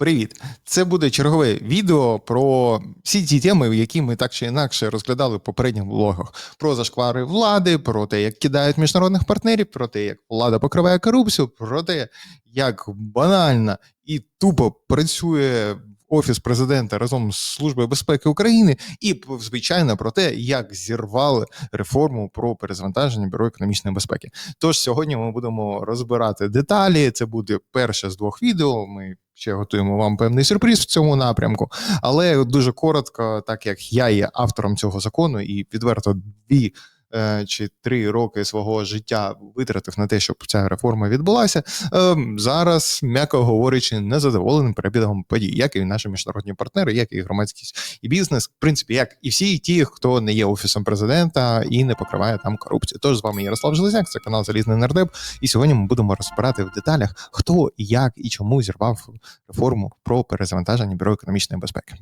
Привіт! Це буде чергове відео про всі ті теми, які ми так чи інакше розглядали в попередніх влогах: про зашквари влади, про те, як кидають міжнародних партнерів, про те, як влада покриває корупцію, про те, як банально і тупо працює офіс президента разом з Службою безпеки України, і звичайно про те, як зірвали реформу про перезвантаження бюро економічної безпеки. Тож сьогодні ми будемо розбирати деталі. Це буде перше з двох відео. Ми ще готуємо вам певний сюрприз в цьому напрямку, але дуже коротко, так як я є автором цього закону і відверто дві. Е, Чи три роки свого життя витратив на те, щоб ця реформа відбулася. е, Зараз, м'яко говорячи, незадоволеним перебігом подій, як і наші міжнародні партнери, як і громадськість і бізнес, в принципі, як і всі ті, хто не є офісом президента і не покриває там корупцію. Тож з вами Ярослав Железяк, це канал Залізний Нардеп. І сьогодні ми будемо розбирати в деталях, хто, як і чому зірвав реформу про перезавантаження бюро економічної безпеки.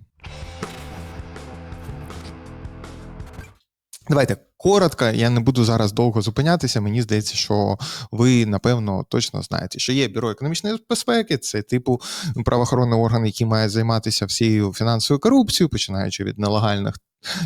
Давайте коротко, я не буду зараз довго зупинятися. Мені здається, що ви напевно точно знаєте, що є бюро економічної безпеки, це типу правоохоронний орган, який має займатися всією фінансовою корупцією, починаючи від нелегальних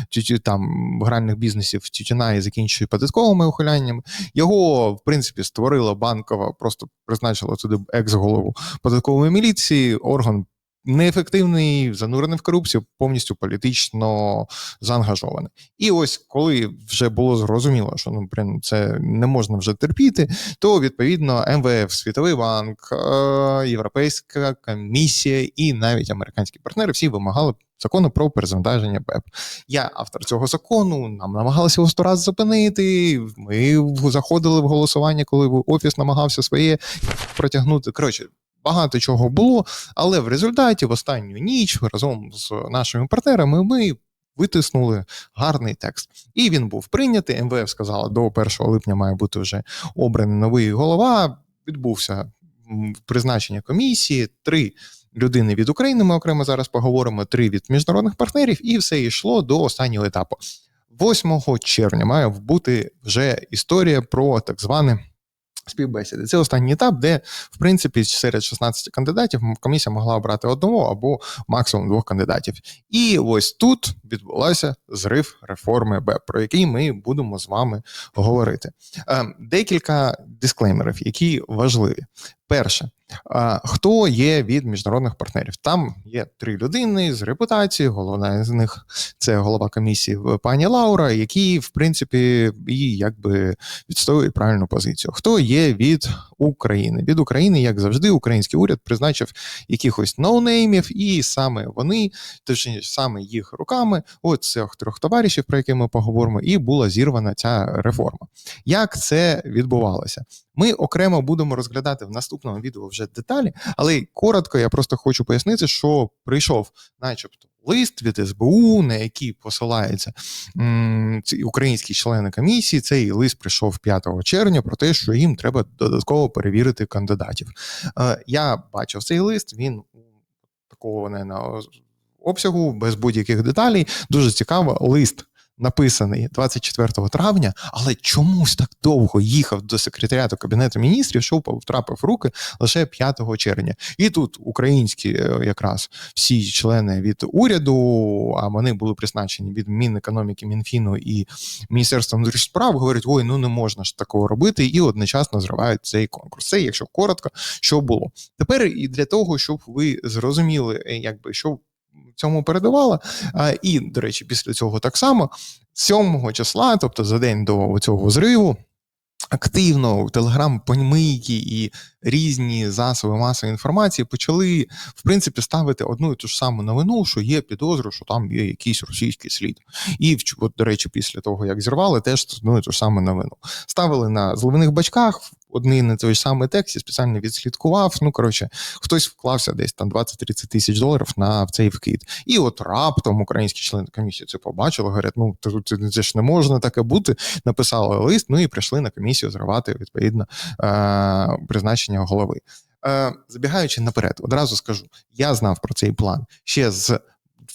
тютю там гральних бізнесів тютюна і закінчує податковими ухиляннями. Його, в принципі, створила банкова, просто призначила туди екс-голову податкової міліції, орган. Неефективний, занурений в корупцію, повністю політично заангажований. І ось коли вже було зрозуміло, що ну блин, це не можна вже терпіти, то відповідно МВФ, Світовий банк, е, Європейська комісія і навіть американські партнери всі вимагали закону про перезавантаження БЕП. Я автор цього закону, нам намагалися його сто раз зупинити. Ми заходили в голосування, коли офіс намагався своє протягнути. Коротше. Багато чого було, але в результаті в останню ніч разом з нашими партнерами ми витиснули гарний текст. І він був прийнятий. МВФ сказала, до 1 липня має бути вже обраний новий голова. Відбувся призначення комісії. Три людини від України. Ми окремо зараз поговоримо. Три від міжнародних партнерів, і все йшло до останнього етапу. 8 червня має бути вже історія про так зване. Співбесіди. Це останній етап, де, в принципі, серед 16 кандидатів комісія могла обрати одного або максимум двох кандидатів. І ось тут відбулася зрив реформи Б, про який ми будемо з вами говорити. Е, Декілька дисклеймерів, які важливі. Перше, хто є від міжнародних партнерів? Там є три людини з репутацією. Головна з них це голова комісії пані Лаура, які, в принципі, і якби відстоюють правильну позицію. Хто є від України? Від України, як завжди, український уряд призначив якихось ноунеймів, і саме вони, точніше, саме їх руками, от цих трьох товаришів, про які ми поговоримо, і була зірвана ця реформа. Як це відбувалося? Ми окремо будемо розглядати в наступному відео вже деталі, але коротко я просто хочу пояснити, що прийшов, начебто, лист від СБУ, на який посилаються ці українські члени комісії. Цей лист прийшов 5 червня про те, що їм треба додатково перевірити кандидатів. Е, я бачив цей лист. Він такого не на обсягу, без будь-яких деталей. Дуже цікаво. Лист написаний 24 травня, але чомусь так довго їхав до секретаріату кабінету міністрів, що втрапив руки лише 5 червня. І тут українські е, якраз всі члени від уряду, а вони були призначені від Мінекономіки, Мінфіну і Міністерства внутрішніх справ, говорять: ой, ну не можна ж такого робити, і одночасно зривають цей конкурс. Це, якщо коротко, що було. Тепер і для того, щоб ви зрозуміли, е, якби що цьому передувало. А, І, до речі, після цього так само 7 числа, тобто за день до цього зриву. Активно телеграм-помийки і різні засоби масової інформації почали в принципі ставити одну і ту ж саму новину, що є підозру, що там є якийсь російський слід. І в- от, до речі, після того як зірвали, теж одну і ту ж саму новину. Ставили на зливних бачках один і той самий текст, я спеціально відслідкував. Ну коротше, хтось вклався десь там 20-30 тисяч доларів на цей вкид. І от раптом українські члени комісії це побачили, говорять, ну це ж не можна таке бути. Написали лист, ну і прийшли на комісію зривати відповідно е, призначення голови. Е, забігаючи наперед, одразу скажу: я знав про цей план ще з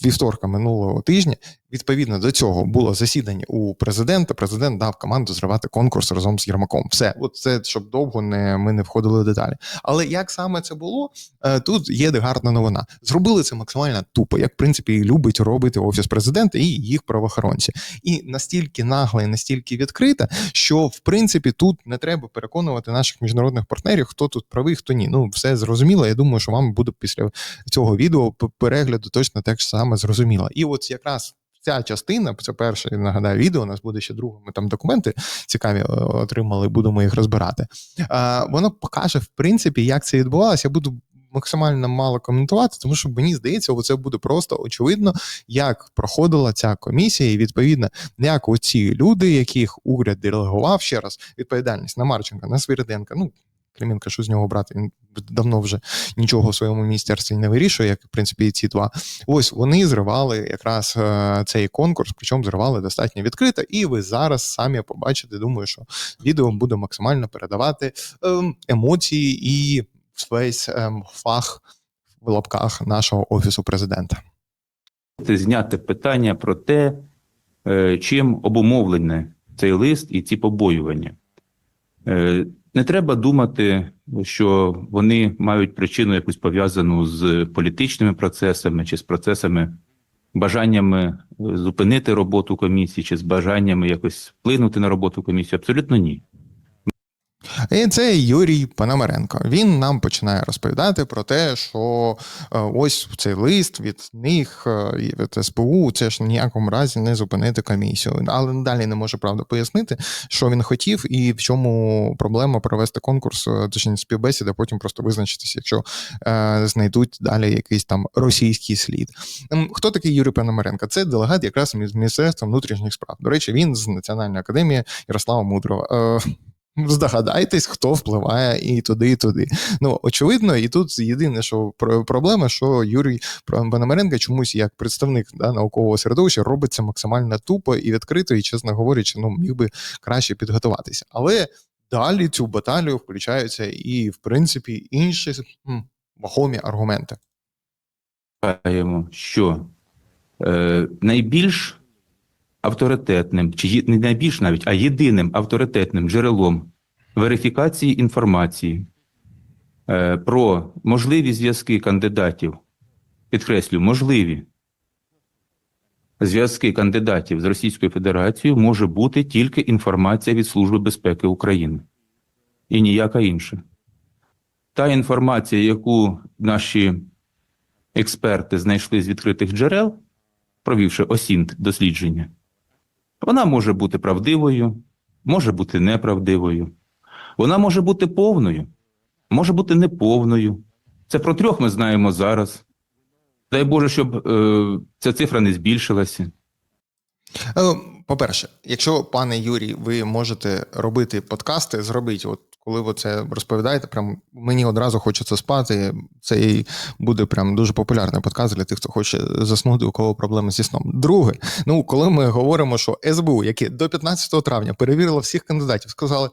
вівторка минулого тижня. Відповідно до цього було засідання у президента. Президент дав команду зривати конкурс разом з Єрмаком. Все, от це щоб довго не ми не входили в деталі. Але як саме це було? Е, Тут є гарна новина. Зробили це максимально тупо, як в принципі любить робити офіс президента і їх правоохоронці. І настільки нагло, і настільки відкрита, що в принципі тут не треба переконувати наших міжнародних партнерів, хто тут правий, хто ні. Ну все зрозуміло. Я думаю, що вам буде після цього відео перегляду точно так само зрозуміло. І от якраз. Ця частина, це перше, нагадаю, відео. У нас буде ще друге. Ми там документи цікаві е, отримали, будемо їх розбирати. Е, воно покаже, в принципі, як це відбувалося. Я буду максимально мало коментувати, тому що мені здається, це буде просто очевидно, як проходила ця комісія, і відповідно, як оці люди, яких уряд делегував ще раз відповідальність на Марченка, на Свириденка. Ну Клименко, що з нього брати? Він давно вже нічого в своєму міністерстві не вирішує, як в принципі і ці два. Ось вони зривали якраз е, цей конкурс, причому зривали достатньо відкрито. І ви зараз самі побачите. Думаю, що відео буде максимально передавати ем, емоції і весь ем, фах в лапках нашого офісу президента. зняти питання про те, е, чим обумовлене цей лист і ці побоювання. Не треба думати, що вони мають причину якусь пов'язану з політичними процесами чи з процесами, бажаннями зупинити роботу комісії, чи з бажаннями якось вплинути на роботу комісії. Абсолютно ні. І це Юрій Пономаренко. Він нам починає розповідати про те, що е, ось цей лист від них е, від СПУ, це ж ніякому разі не зупинити комісію. Але далі не може правда пояснити, що він хотів, і в чому проблема провести конкурс, е, точніше співбесіди, а потім просто визначитися, якщо знайдуть далі якийсь там російський слід. Ем, Хто такий Юрій Пономаренко? Це делегат якраз з Міністерства внутрішніх справ. До речі, він з Національної академії Ярослава Мудрова. Е, Здогадайтесь, хто впливає і туди, і туди. Ну очевидно, і тут єдине, що проблема, що Юрій Пономаренко чомусь як представник да, наукового середовища робить це максимально тупо і відкрито, і чесно говорячи, ну міг би краще підготуватися. Але далі цю баталію включаються і, в принципі, інші вагомі аргументи. Що е, найбільш авторитетним, чи не найбільш навіть, а єдиним авторитетним джерелом верифікації інформації е, про можливі зв'язки кандидатів, підкреслю, можливі зв'язки кандидатів з Російською Федерацією може бути тільки інформація від Служби безпеки України і ніяка інша. Та інформація, яку наші експерти знайшли з відкритих джерел, провівши осінт дослідження, вона може бути правдивою, може бути неправдивою. Вона може бути повною, може бути неповною. Це про трьох ми знаємо зараз. Дай Боже, щоб е, ця цифра не збільшилася. Е, По-перше, якщо, пане Юрій, ви можете робити подкасти, зробіть, от коли ви це розповідаєте, прям мені одразу хочеться спати. Це і буде прям дуже популярний подкаст для тих, хто хоче заснути, у кого проблеми зі сном. Друге, ну коли ми говоримо, що СБУ, яке до 15 травня перевірило всіх кандидатів, сказали,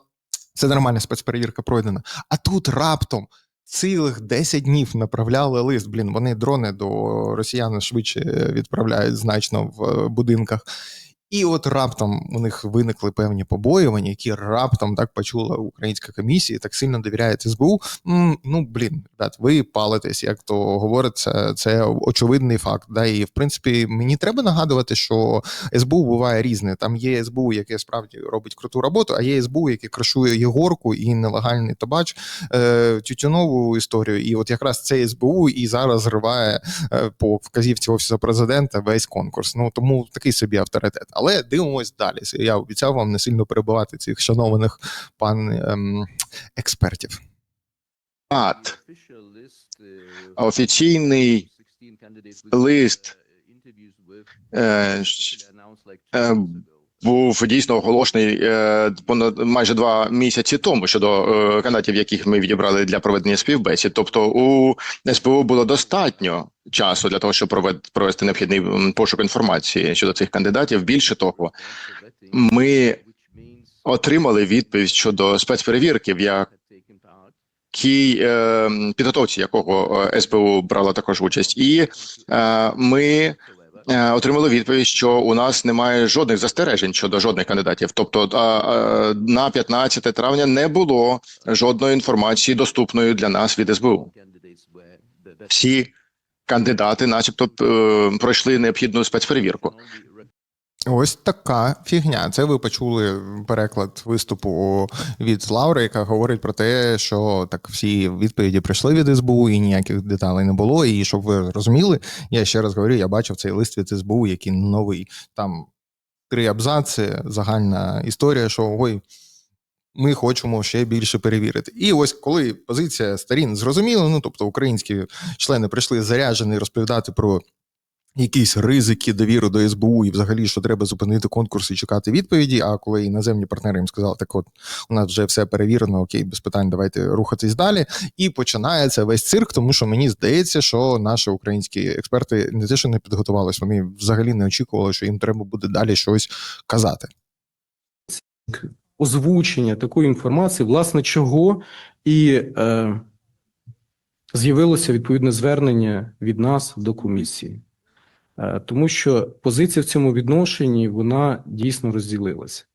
це нормальна спецперевірка пройдена. А тут раптом. Цілих 10 днів направляли лист. Блін, вони дрони до росіян швидше відправляють значно в е, будинках. І от раптом у них виникли певні побоювання, які раптом так почула українська комісія, так сильно довіряє СБУ. Ну блін, ребят, ви палитесь, як то говорить, це, очевидний факт. Да? І в принципі, мені треба нагадувати, що СБУ буває різне. Там є СБУ, яке справді робить круту роботу, а є СБУ, яке крашує Єгорку і нелегальний табач, е, тютюнову історію. І от якраз це СБУ і зараз зриває е, по вказівці офісу президента весь конкурс. Ну тому такий собі авторитет. Але дивимось далі. Я обіцяв вам не сильно перебувати цих шанованих пан ем, експертів. Ат. Офіційний лист е, щ- е, був дійсно оголошений е, понад майже два місяці тому щодо е, кандидатів, яких ми відібрали для проведення співбесід. Тобто у СПУ було достатньо часу для того, щоб провести необхідний пошук інформації щодо цих кандидатів. Більше того, ми отримали відповідь щодо спецперевірки, в якій е, підготовці якого СПУ брала також участь, і ми отримали відповідь, що у нас немає жодних застережень щодо жодних кандидатів. Тобто на 15 травня не було жодної інформації доступної для нас від СБУ. Всі кандидати, начебто, е, пройшли необхідну спецперевірку. Ось така фігня. Це ви почули переклад виступу від Лаури, яка говорить про те, що так всі відповіді прийшли від СБУ і ніяких деталей не було. І щоб ви розуміли, я ще раз говорю, я бачив цей лист від СБУ, який новий. Там три абзаци, загальна історія, що ой. Ми хочемо ще більше перевірити. І ось коли позиція сторін зрозуміла, ну тобто українські члени прийшли заряджені розповідати про якісь ризики довіру до СБУ і взагалі, що треба зупинити конкурс і чекати відповіді. А коли іноземні партнери їм сказали, так от у нас вже все перевірено, окей, без питань, давайте рухатись далі. І починається весь цирк, тому що мені здається, що наші українські експерти не те, що не підготувалися, вони взагалі не очікували, що їм треба буде далі щось казати. озвучення такої інформації, власне, чого і е, з'явилося відповідне звернення від нас до комісії. Е, тому що позиція в цьому відношенні вона дійсно розділилася.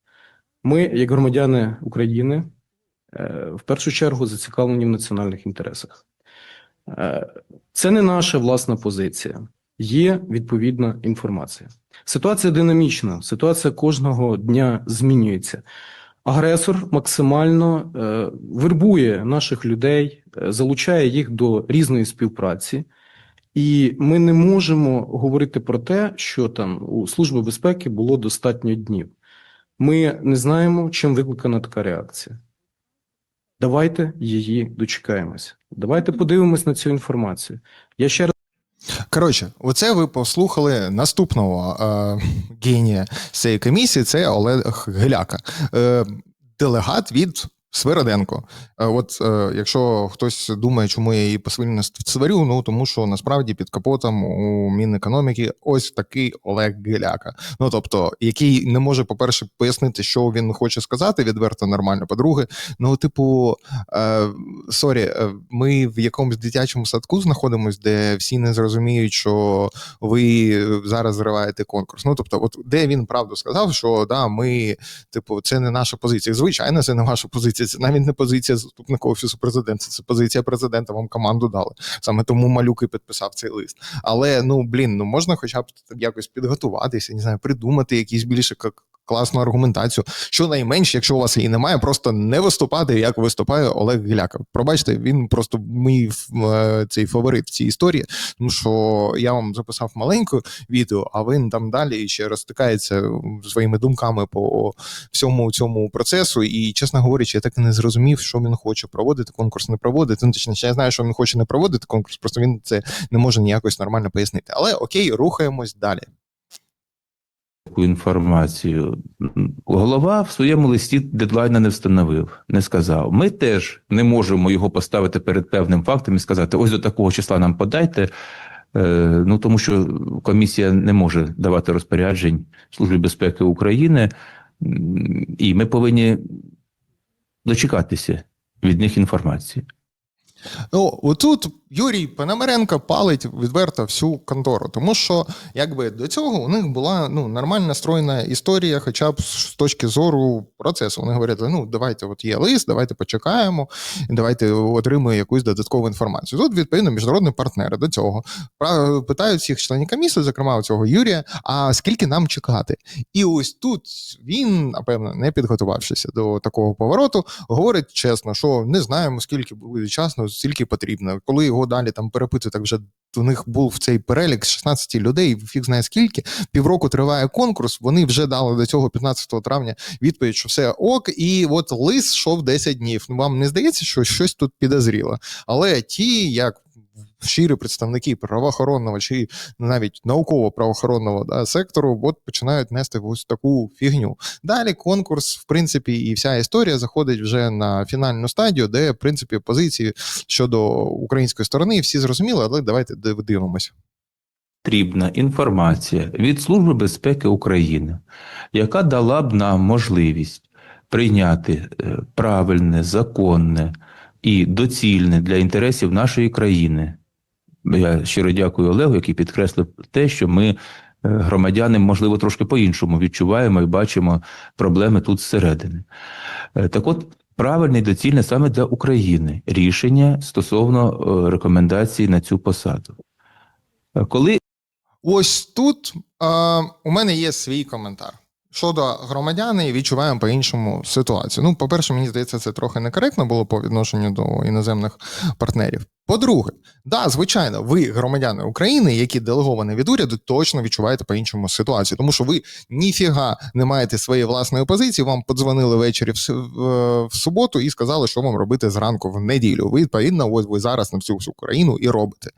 Ми, як громадяни України, е, в першу чергу зацікавлені в національних інтересах. Е, це не наша власна позиція, є відповідна інформація. Ситуація динамічна, ситуація кожного дня змінюється. Агресор максимально вербує наших людей, залучає їх до різної співпраці, і ми не можемо говорити про те, що там у Служби безпеки було достатньо днів. Ми не знаємо, чим викликана така реакція. Давайте її дочекаємося. Давайте подивимось на цю інформацію. Я ще раз. Коротше, оце ви послухали наступного е, генія цієї комісії. Це Олег Геляка, е, делегат від Свириденко. Е, От е, якщо хтось думає, чому я її посильно сварю, ну тому що насправді під капотом у Мінекономіки ось такий Олег Геляка. Ну тобто, який не може, по-перше, пояснити, що він хоче сказати відверто нормально. По-друге, ну, типу, е, сорі, е, ми в якомусь дитячому садку знаходимося, де всі не зрозуміють, що ви зараз зриваєте конкурс. Ну тобто, от де він правду сказав, що да, ми, типу, це не наша позиція. Звичайно, це не ваша позиція. Це навіть не позиція заступника офісу президента. Це позиція президента. Вам команду дали. Саме тому малюк і підписав цей лист. Але ну блін, ну можна, хоча б якось підготуватися, не знаю, придумати якісь більше класну аргументацію. Щонайменше, якщо у вас її немає, просто не виступати, як виступає Олег Гіляка. Пробачте, він просто мій е, цей фаворит в цій історії, тому що я вам записав маленьке відео, а він там далі ще розтикається своїми думками по всьому цьому процесу. І, чесно говорячи, я так і не зрозумів, що він хоче проводити конкурс, не проводити. Ну, точніше, я знаю, що він хоче не проводити конкурс, просто він це не може ніякось нормально пояснити. Але окей, рухаємось далі. Таку інформацію. Голова в своєму листі дедлайна не встановив, не сказав. Ми теж не можемо його поставити перед певним фактом і сказати: ось до такого числа нам подайте. Е, Ну тому що комісія не може давати розпоряджень Службі безпеки України, і ми повинні дочекатися від них інформації. Ну, отут Юрій Пономаренко палить відверто всю контору, тому що якби до цього у них була ну нормально стройна історія, хоча б з точки зору процесу. Вони говорять, ну давайте, от є лист, давайте почекаємо, давайте отримуємо якусь додаткову інформацію. Тут відповідно міжнародні партнери до цього питають всіх членів комісії, зокрема цього Юрія. А скільки нам чекати? І ось тут він, напевно, не підготувавшися до такого повороту, говорить чесно, що не знаємо, скільки буде часно, скільки потрібно. Коли його далі там перепитують, так вже у них був цей перелік 16 людей, фіг знає скільки. Півроку триває конкурс. Вони вже дали до цього 15 травня відповідь, що все ок, і от лист йшов 10 днів. Ну вам не здається, що щось тут підозріло. Але ті, як щирі представники правоохоронного чи навіть науково-правоохоронного да, сектору, от починають нести ось таку фігню. Далі конкурс, в принципі, і вся історія заходить вже на фінальну стадію, де в принципі позиції щодо української сторони всі зрозуміли, але давайте дивимося. потрібна інформація від Служби безпеки України, яка дала б нам можливість прийняти е, правильне, законне і доцільне для інтересів нашої країни. Я щиро дякую Олегу, який підкреслив те, що ми громадяни, можливо, трошки по-іншому відчуваємо і бачимо проблеми тут зсередини. Е, Так от, правильне і доцільне саме для України рішення стосовно е, рекомендацій на цю посаду. Е, Коли Ось тут е, у мене є свій коментар. Щодо громадян, і відчуваємо по-іншому ситуацію. Ну, по-перше, мені здається, це трохи некоректно було по відношенню до іноземних партнерів. По-друге, да, звичайно, ви, громадяни України, які делеговані від уряду, точно відчуваєте по-іншому ситуацію, тому що ви ніфіга не маєте своєї власної позиції. Вам подзвонили ввечері в, в, в суботу і сказали, що вам робити зранку в неділю. Ви відповідно, ось ви зараз на всю всю Україну і робите.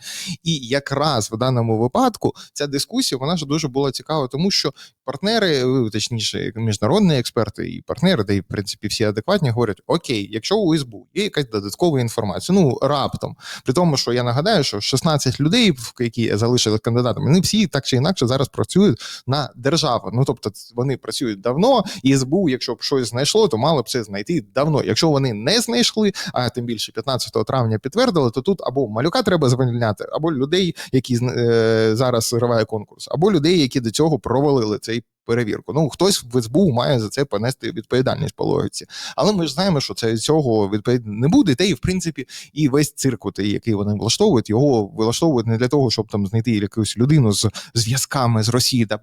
І якраз в даному випадку ця дискусія вона ж дуже була цікава, тому що партнери, е, точніше, міжнародні експерти і партнери, де в принципі всі адекватні, говорять: Окей, якщо у СБУ є якась додаткова інформація, ну раптом, при тому, що я нагадаю, що 16 людей, які залишили кандидатами, вони всі так чи інакше зараз працюють на державу. Ну тобто вони працюють давно, і СБУ, якщо б щось знайшло, то мало б це знайти давно. Якщо вони не знайшли, а тим більше 15 травня підтвердили, то тут або малюка треба звільняти, або людей, які е, зараз зриває конкурс, або людей, які до цього провалили цей перевірку. Ну хтось в СБУ має за це понести відповідальність по логіці. Але ми ж знаємо, що це цього відповідно не буде. Та і в принципі, і весь цирк, який вони влаштовують, його влаштовують не для того, щоб там знайти якусь людину з зв'язками з Росії. Та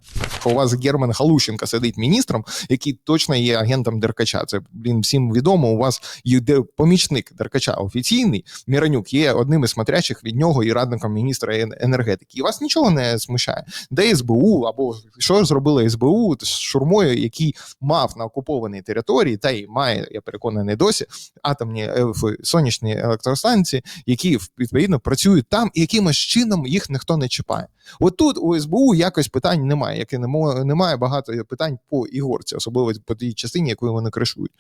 у вас Герман Галущенко сидить міністром, який точно є агентом Деркача. Це блін всім відомо. У вас є помічник Деркача офіційний. Міранюк є одним із смотрячих від нього і радником міністра ен- енергетики. І вас нічого не смущає. Де СБУ або що зробила СБУ з шурмою, який мав на окупованій території, та й має, я переконаний, досі атомні е, сонячні електростанції, які відповідно працюють там, і якимось чином їх ніхто не чіпає. От тут у СБУ якось питань немає, як і немає багато питань по ігорці, особливо по тій частині, яку вони кришують.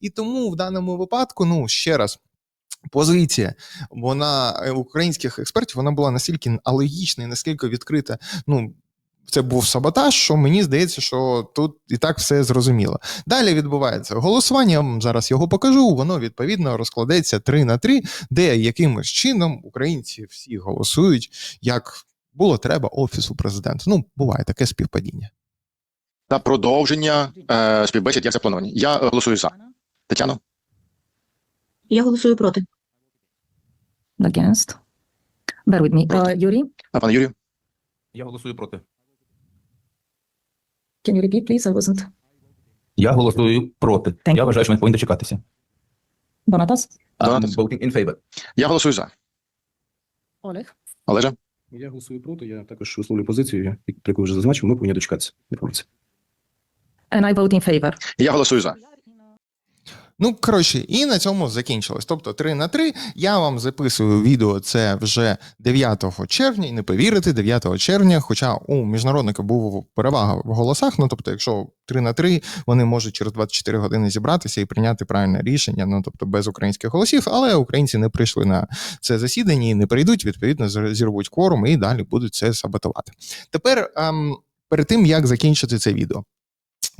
І тому в даному випадку, ну ще раз. Позиція вона е, українських експертів вона була настільки алогічна і наскільки відкрита. Ну це був саботаж, що мені здається, що тут і так все зрозуміло. Далі відбувається голосування. Зараз його покажу. Воно відповідно розкладеться 3 на 3, де якимось чином українці всі голосують, як було треба офісу президента. Ну буває таке співпадіння. та продовження е, співбесід, як заплановані. Я голосую за. Тетяно, Я голосую проти. Against. Bear with me. Uh, Yuri, а пане Юрію, я голосую проти. Can you repeat, please? I wasn't. Я голосую проти. Thank Я вважаю, що ми повинні дочекатися. Donatas? I'm voting in favor. я голосую за. Олег? Олеже, Я голосую проти. Я також висловлюю позицію, яку вже зазначив, ми повинні дочекатися інформації. And I vote in favor. я голосую за. Ну, коротше, і на цьому закінчилось. Тобто 3 на 3. Я вам записую відео це вже 9 червня, і не повірите, 9 червня. Хоча у міжнародника був перевага в голосах. Ну тобто, якщо 3 на 3, вони можуть через 24 години зібратися і прийняти правильне рішення, ну тобто без українських голосів, але українці не прийшли на це засідання і не прийдуть, відповідно, зірвуть кворум і далі будуть це саботувати. Тепер ем, перед тим як закінчити це відео.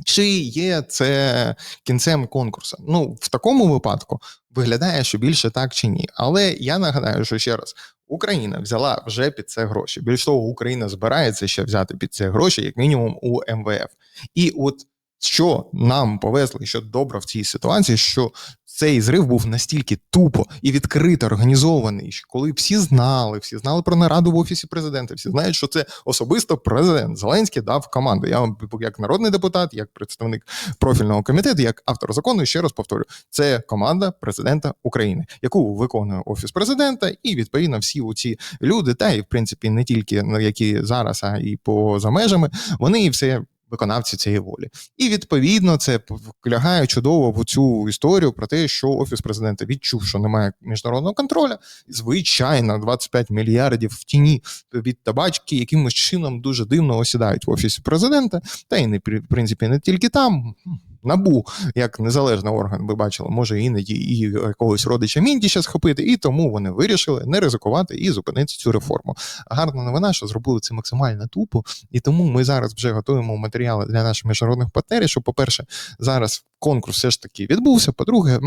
Чи є це кінцем конкурсу? Ну, в такому випадку виглядає, що більше так чи ні. Але я нагадаю, що ще раз. Україна взяла вже під це гроші. Більш того, Україна збирається ще взяти під це гроші, як мінімум, у МВФ. І от що нам повезли, що добре в цій ситуації, що цей зрив був настільки тупо і відкрито організований, що коли всі знали, всі знали про нараду в офісі президента, всі знають, що це особисто президент Зеленський дав команду. Я вам як народний депутат, як представник профільного комітету, як автор закону, ще раз повторю, це команда президента України, яку виконує офіс президента, і відповідно всі ці люди, та і в принципі не тільки ну, які зараз, а і поза межами, вони все. Виконавці цієї волі, і відповідно це лягає чудово в цю історію про те, що офіс президента відчув, що немає міжнародного контролю. Звичайно, 25 мільярдів в тіні від табачки якимось чином дуже дивно осідають в офісі президента, та й не в принципі не тільки там. Набу, як незалежний орган, ви бачили, може іноді і якогось родича Міндіча схопити, і тому вони вирішили не ризикувати і зупинити цю реформу. Гарна новина, що зробили це максимально тупо, і тому ми зараз вже готуємо матеріали для наших міжнародних партнерів. Що, по-перше, зараз конкурс все ж таки відбувся. По-друге,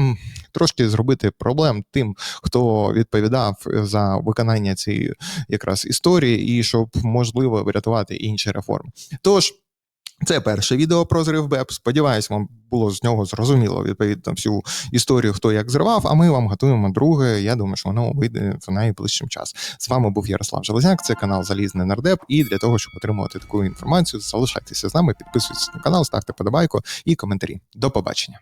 трошки зробити проблем тим, хто відповідав за виконання цієї якраз історії, і щоб можливо врятувати інші реформи. Тож. Це перше відео про зрив БЕП. Сподіваюсь, вам було з нього зрозуміло відповідно всю історію, хто як зривав. А ми вам готуємо друге. Я думаю, що воно вийде в найближчим час. З вами був Ярослав Железняк. Це канал Залізний Нардеп. І для того, щоб отримувати таку інформацію, залишайтеся з нами, підписуйтесь на канал, ставте подобайку і коментарі. До побачення.